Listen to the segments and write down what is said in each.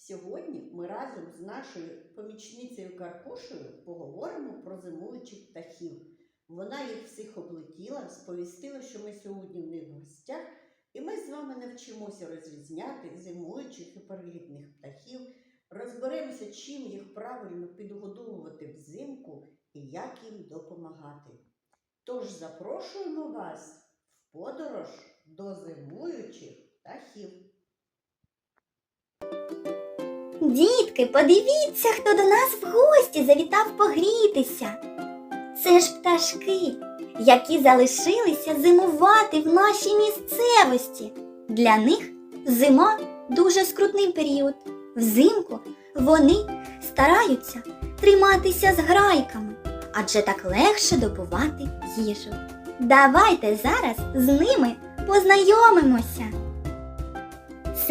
Сьогодні ми разом з нашою помічницею Карпушею поговоримо про зимуючих птахів. Вона їх всіх облетіла, сповістила, що ми сьогодні в них в гостях, і ми з вами навчимося розрізняти зимуючих і перелітних птахів, розберемося, чим їх правильно підгодовувати взимку і як їм допомагати. Тож запрошуємо вас в подорож до зимуючих птахів. Дітки, подивіться, хто до нас в гості завітав погрітися. Це ж пташки, які залишилися зимувати в нашій місцевості. Для них зима дуже скрутний період. Взимку вони стараються триматися з грайками, адже так легше добувати їжу. Давайте зараз з ними познайомимося.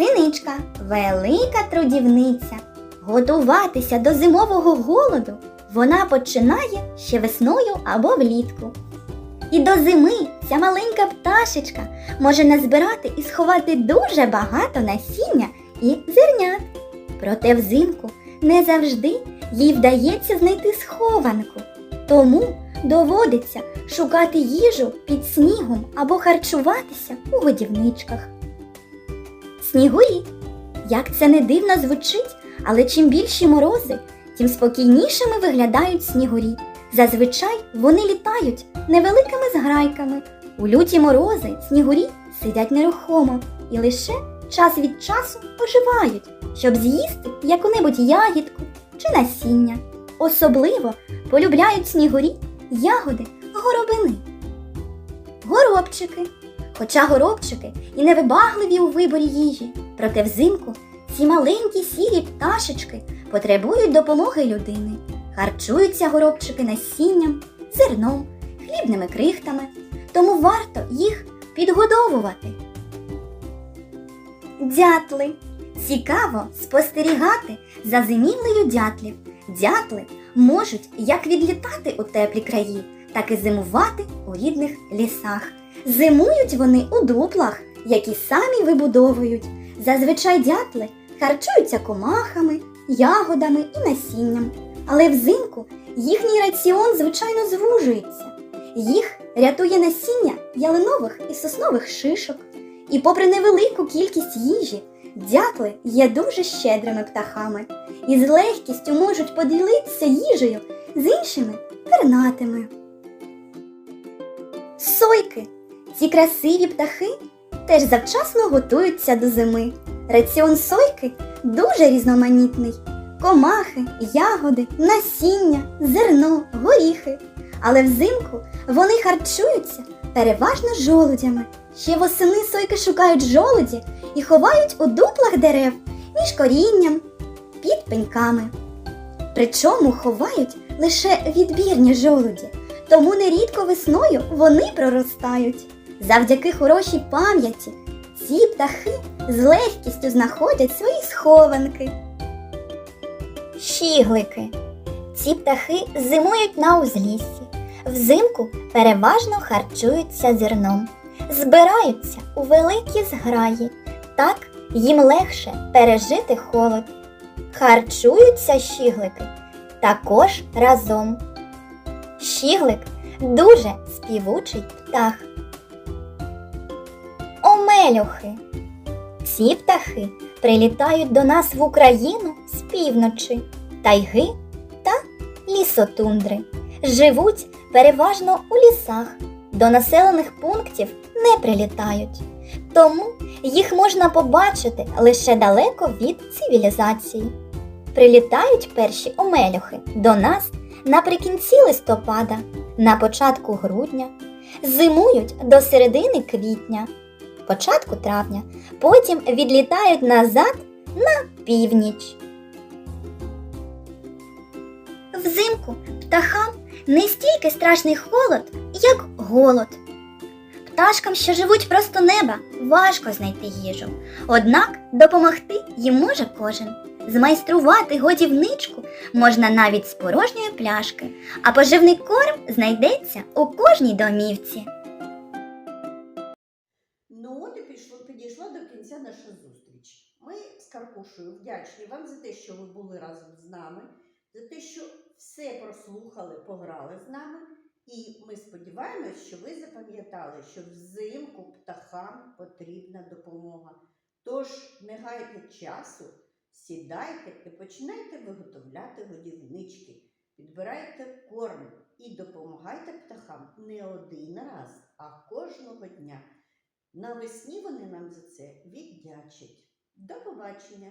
Синичка велика трудівниця. Готуватися до зимового голоду вона починає ще весною або влітку. І до зими ця маленька пташечка може назбирати і сховати дуже багато насіння і зернят. Проте взимку не завжди їй вдається знайти схованку, тому доводиться шукати їжу під снігом або харчуватися у годівничках. Снігурі. Як це не дивно звучить, але чим більші морози, тим спокійнішими виглядають снігурі. Зазвичай вони літають невеликими зграйками. У люті морози снігурі сидять нерухомо і лише час від часу оживають, щоб з'їсти яку-небудь ягідку чи насіння. Особливо полюбляють снігурі ягоди горобини. Горобчики. Хоча горобчики і невибагливі у виборі їжі, проте взимку ці маленькі сірі пташечки потребують допомоги людини. Харчуються горобчики насінням, зерном, хлібними крихтами, тому варто їх підгодовувати. Дятли. Цікаво спостерігати за зимівлею дятлів. Дятли можуть як відлітати у теплі краї, так і зимувати у рідних лісах. Зимують вони у дуплах, які самі вибудовують. Зазвичай дятли харчуються комахами, ягодами і насінням. Але взимку їхній раціон, звичайно, звужується. Їх рятує насіння ялинових і соснових шишок. І попри невелику кількість їжі, дятли є дуже щедрими птахами і з легкістю можуть поділитися їжею з іншими пернатими. Сойки ці красиві птахи теж завчасно готуються до зими. Раціон сойки дуже різноманітний: комахи, ягоди, насіння, зерно, горіхи. Але взимку вони харчуються переважно жолудями. Ще восени сойки шукають жолуді і ховають у дуплах дерев між корінням, під пеньками. Причому ховають лише відбірні жолуді, тому нерідко весною вони проростають. Завдяки хорошій пам'яті ці птахи з легкістю знаходять свої схованки. Щіглики. Ці птахи зимують на узліссі. Взимку переважно харчуються зерном, збираються у великі зграї. Так їм легше пережити холод. Харчуються щіглики також разом. Щіглик дуже співучий птах. Омелюхи. Ці птахи прилітають до нас в Україну з півночі, тайги та лісотундри. Живуть переважно у лісах, до населених пунктів не прилітають. Тому їх можна побачити лише далеко від цивілізації. Прилітають перші омелюхи до нас наприкінці листопада, на початку грудня, зимують до середини квітня, початку травня, потім відлітають назад на північ. Взимку птахам не стільки страшний холод, як голод. Пташкам, що живуть просто неба, важко знайти їжу. Однак допомогти їм може кожен. Змайструвати годівничку можна навіть з порожньої пляшки, а поживний корм знайдеться у кожній домівці. Вам за те, що ви були разом з нами, за те, що все прослухали, пограли з нами. І ми сподіваємось, що ви запам'ятали, що взимку птахам потрібна допомога. Тож не гайте часу, сідайте і починайте виготовляти годівнички, підбирайте корм і допомагайте птахам не один раз, а кожного дня. Навесні вони нам за це віддячать. До побачення!